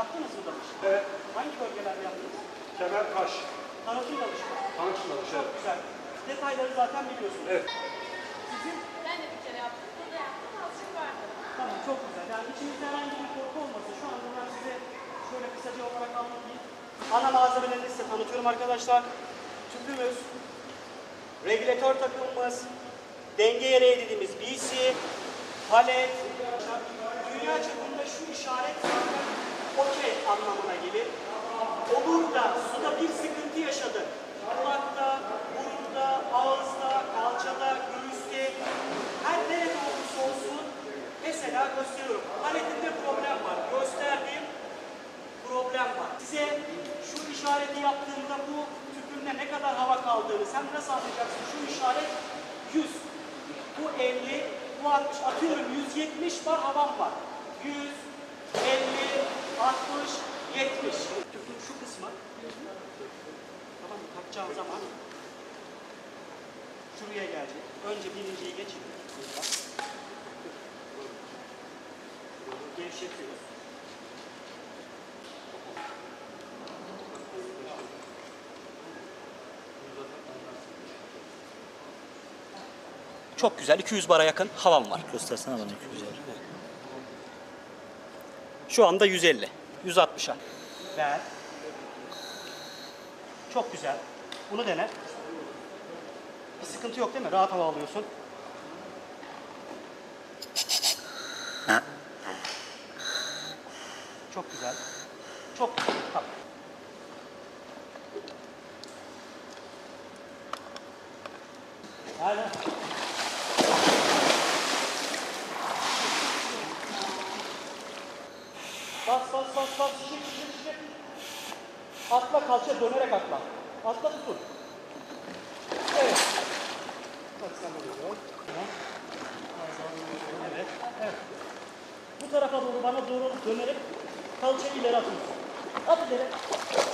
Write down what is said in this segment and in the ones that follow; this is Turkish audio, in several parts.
Yaptınız mı dalış? Evet. Hangi bölgelerde yaptınız? Kemer Kaş. Tanıtım dalışı. mı? Tanışın alışı. Çok güzel. Detayları zaten biliyorsunuz. Evet. Sizin Ben de bir kere yaptım. Burada yaptım. Azıcık vardı. Tamam çok güzel. Yani içinizde herhangi bir korku olmasın. Şu anda ben size şöyle kısaca olarak anlatayım. Ana malzemelerini size tanıtıyorum arkadaşlar. Tüpümüz, regülatör takımımız, denge yere dediğimiz BC, palet, dünya çapında şu işaret zaten okey anlamına gelir. Olur da suda bir sıkıntı yaşadık. Kulakta, burunda, ağızda, kalçada, göğüste, her nerede olursa olsun mesela gösteriyorum. Paletimde problem var. Gösterdiğim problem var. Size şu işareti yaptığımda bu tüpümde ne kadar hava kaldığını sen nasıl anlayacaksın? Şu işaret 100. Bu 50, bu 60. Atıyorum 170 var havam var. 100, 50, 60, 70. Tüpün şu kısmı tamam mı? Takacağım zaman şuraya gelecek. Önce birinciyi geçin. Gevşetiyoruz. Çok güzel. 200 bara yakın havam var. Göstersene bana 200 yer. Şu anda 150. 160'a. Ver. Çok güzel. Bunu dene. Bir sıkıntı yok değil mi? Rahat hava alıyorsun. Çok güzel. Çok güzel. Tamam. Hala. Bas bas. Şişir şişir şişir. Atla kalça dönerek atla. Atla tutun. Evet. Bak sen. Tamam. Evet. Evet. Bu tarafa doğru bana doğru dönerek kalça ileri atıyorsun. At ileri.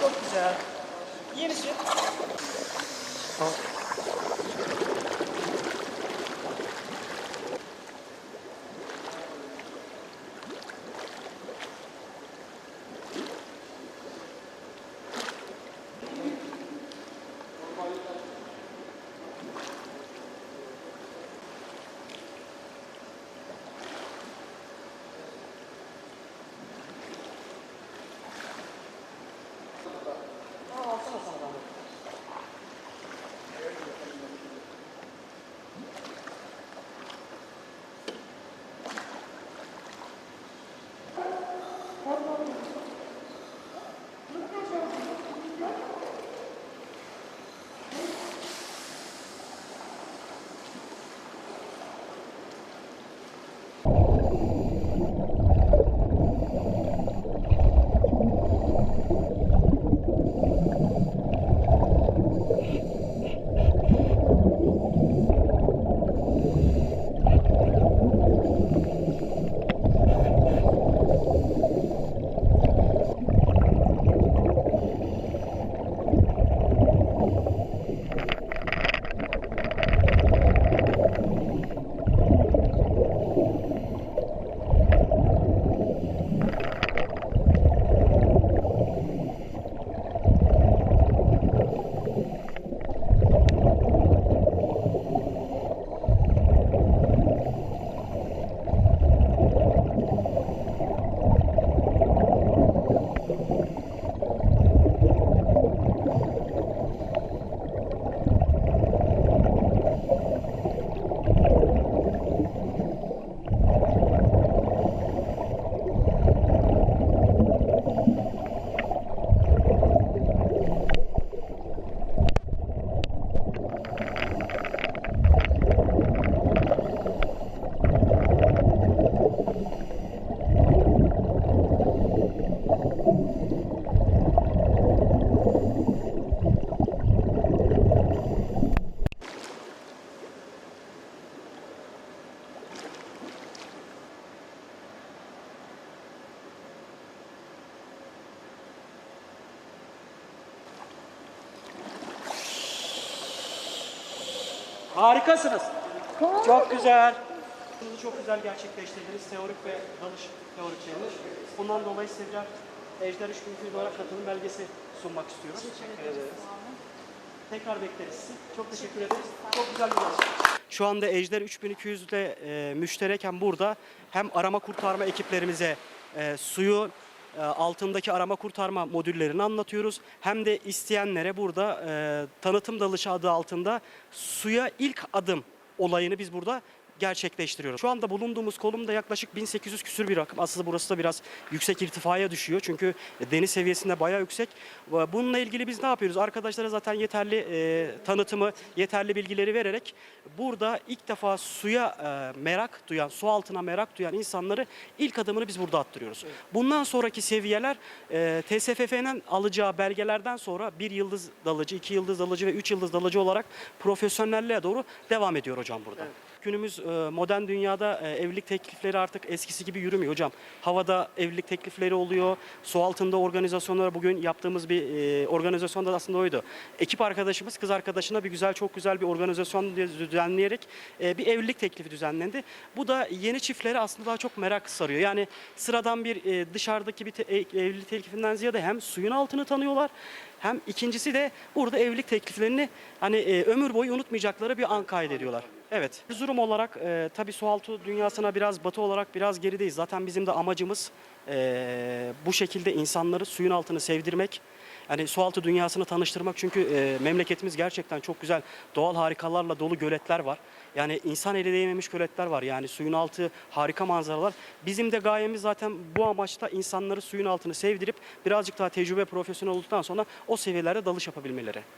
Çok güzel. İyi misin? Harikasınız. Çok güzel. Bunu çok güzel gerçekleştirdiniz. Teorik ve dalış teorik şeyler. Bundan dolayı size birer Ejder 3200 olarak katılım belgesi sunmak istiyorum. Teşekkür ederiz. Tekrar bekleriz sizi. Çok teşekkür ederiz. Çok güzel bir yarışma. Şu anda Ejder 3200'de e, müştereken burada hem arama kurtarma ekiplerimize e, suyu altındaki arama kurtarma modüllerini anlatıyoruz. Hem de isteyenlere burada e, tanıtım dalışı adı altında suya ilk adım olayını biz burada gerçekleştiriyoruz. Şu anda bulunduğumuz konumda yaklaşık 1800 küsür bir rakım. Aslında burası da biraz yüksek irtifaya düşüyor. Çünkü deniz seviyesinde bayağı yüksek. Bununla ilgili biz ne yapıyoruz? Arkadaşlara zaten yeterli e, tanıtımı, yeterli bilgileri vererek burada ilk defa suya e, merak duyan, su altına merak duyan insanları ilk adımını biz burada attırıyoruz. Bundan sonraki seviyeler e, TSFF'nin alacağı belgelerden sonra bir yıldız dalıcı, iki yıldız dalıcı ve üç yıldız dalıcı olarak profesyonelliğe doğru devam ediyor hocam burada. Günümüz e, modern dünyada e, evlilik teklifleri artık eskisi gibi yürümüyor hocam. Havada evlilik teklifleri oluyor. Su altında organizasyonlar bugün yaptığımız bir e, organizasyon da aslında oydu. Ekip arkadaşımız kız arkadaşına bir güzel çok güzel bir organizasyon düzenleyerek bir evlilik teklifi düzenlendi. Bu da yeni çiftlere aslında daha çok merak sarıyor. Yani sıradan bir dışarıdaki bir evlilik teklifinden ziyade hem suyun altını tanıyorlar hem ikincisi de burada evlilik tekliflerini hani ömür boyu unutmayacakları bir an kaydediyorlar. Evet. Erzurum olarak e, tabii sualtı dünyasına biraz batı olarak biraz gerideyiz. Zaten bizim de amacımız e, bu şekilde insanları suyun altını sevdirmek. Yani sualtı dünyasını tanıştırmak çünkü e, memleketimiz gerçekten çok güzel doğal harikalarla dolu göletler var. Yani insan eli değmemiş göletler var. Yani suyun altı harika manzaralar. Bizim de gayemiz zaten bu amaçta insanları suyun altını sevdirip birazcık daha tecrübe profesyonel olduktan sonra o seviyelerde dalış yapabilmeleri.